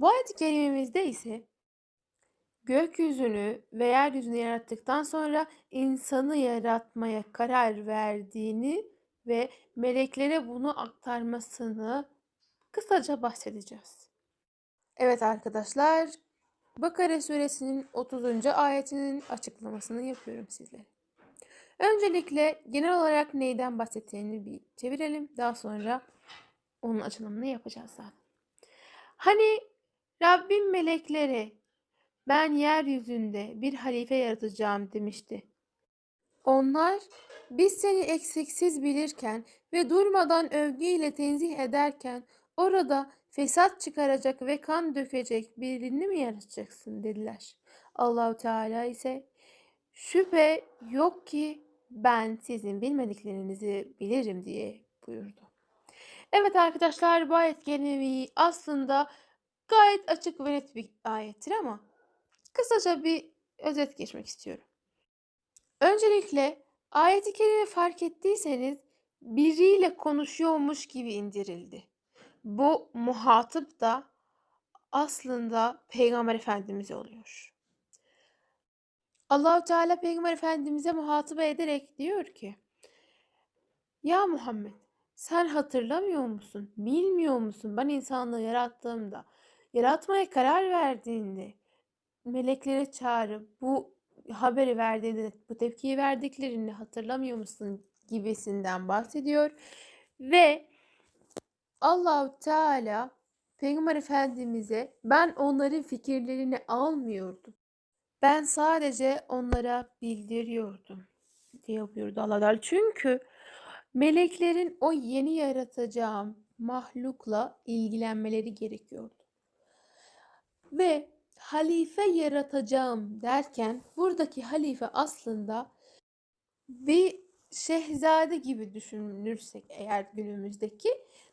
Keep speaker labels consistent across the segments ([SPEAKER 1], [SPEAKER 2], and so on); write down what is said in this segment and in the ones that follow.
[SPEAKER 1] Bu ayet-i ise gökyüzünü ve yeryüzünü yarattıktan sonra insanı yaratmaya karar verdiğini ve meleklere bunu aktarmasını kısaca bahsedeceğiz. Evet arkadaşlar, Bakara suresinin 30. ayetinin açıklamasını yapıyorum sizlere. Öncelikle genel olarak neyden bahsettiğini bir çevirelim. Daha sonra onun açılımını yapacağız zaten. Hani Rabbim meleklere ben yeryüzünde bir halife yaratacağım demişti. Onlar biz seni eksiksiz bilirken ve durmadan övgüyle tenzih ederken orada fesat çıkaracak ve kan dökecek birini mi yaratacaksın dediler. Allahu Teala ise şüphe yok ki ben sizin bilmediklerinizi bilirim diye buyurdu. Evet arkadaşlar bu ayet kelimeyi aslında gayet açık ve net bir ayettir ama kısaca bir özet geçmek istiyorum. Öncelikle ayeti kerime fark ettiyseniz biriyle konuşuyormuş gibi indirildi. Bu muhatap da aslında Peygamber Efendimiz oluyor. Allahu Teala Peygamber Efendimize muhatap ederek diyor ki: Ya Muhammed sen hatırlamıyor musun? Bilmiyor musun? Ben insanlığı yarattığımda, yaratmaya karar verdiğinde, melekleri çağırıp bu haberi verdiğinde, bu tepkiyi verdiklerini hatırlamıyor musun? gibisinden bahsediyor. Ve Allahu Teala Peygamber Efendimiz'e ben onların fikirlerini almıyordum. Ben sadece onlara bildiriyordum diye buyurdu Allah. Çünkü meleklerin o yeni yaratacağım mahlukla ilgilenmeleri gerekiyordu. Ve halife yaratacağım derken buradaki halife aslında bir şehzade gibi düşünürsek eğer günümüzdeki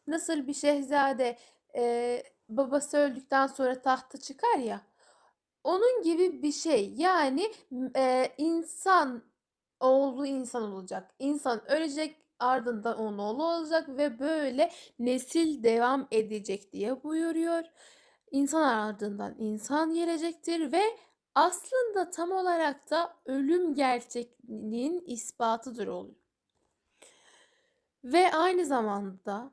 [SPEAKER 1] nasıl bir şehzade e, babası öldükten sonra tahta çıkar ya onun gibi bir şey yani e, insan oğlu insan olacak insan ölecek ardından onun oğlu olacak ve böyle nesil devam edecek diye buyuruyor. İnsan ardından insan gelecektir ve aslında tam olarak da ölüm gerçekliğinin ispatıdır oluyor. Ve aynı zamanda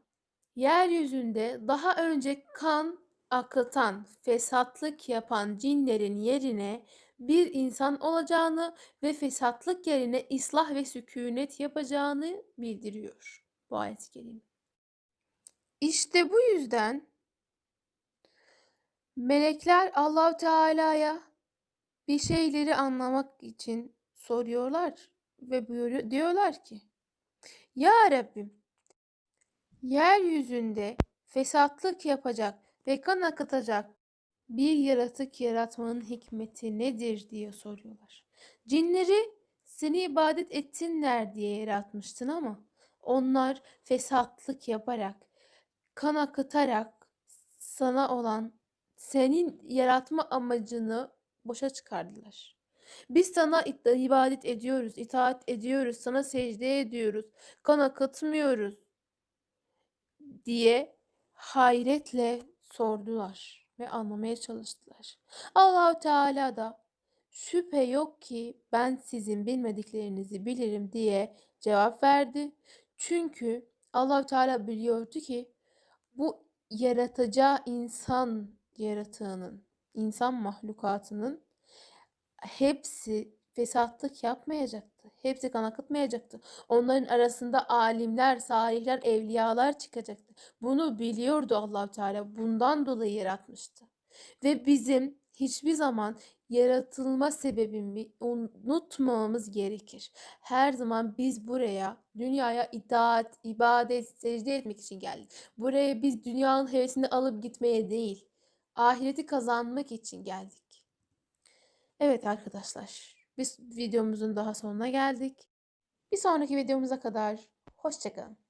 [SPEAKER 1] yeryüzünde daha önce kan akıtan, fesatlık yapan cinlerin yerine bir insan olacağını ve fesatlık yerine ıslah ve sükunet yapacağını bildiriyor bu ayet-i kerime. İşte bu yüzden melekler Allahu Teala'ya bir şeyleri anlamak için soruyorlar ve buyuruyor, diyorlar ki Ya Rabbim yeryüzünde fesatlık yapacak ve kan akıtacak bir yaratık yaratmanın hikmeti nedir diye soruyorlar. Cinleri seni ibadet etsinler diye yaratmıştın ama onlar fesatlık yaparak, kan akıtarak sana olan senin yaratma amacını boşa çıkardılar. Biz sana ibadet ediyoruz, itaat ediyoruz, sana secde ediyoruz, kan akıtmıyoruz diye hayretle sordular ve anlamaya çalıştılar. Allahu Teala da şüphe yok ki ben sizin bilmediklerinizi bilirim diye cevap verdi. Çünkü Allahu Teala biliyordu ki bu yaratacağı insan yaratığının, insan mahlukatının hepsi fesatlık yapmayacaktı. Hepsi kan akıtmayacaktı. Onların arasında alimler, salihler, evliyalar çıkacaktı. Bunu biliyordu allah Teala. Bundan dolayı yaratmıştı. Ve bizim hiçbir zaman yaratılma sebebimi unutmamamız gerekir. Her zaman biz buraya, dünyaya itaat, ibadet, secde etmek için geldik. Buraya biz dünyanın hevesini alıp gitmeye değil, ahireti kazanmak için geldik. Evet arkadaşlar, biz videomuzun daha sonuna geldik. Bir sonraki videomuza kadar hoşçakalın.